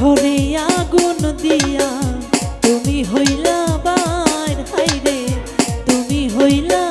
ঘরে আগুন দিয়া। তুমি হইলা বাইর হাইরে, তুমি হইলা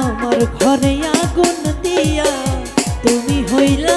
আমার ঘরে আগুন দিয়া, তুমি হইলা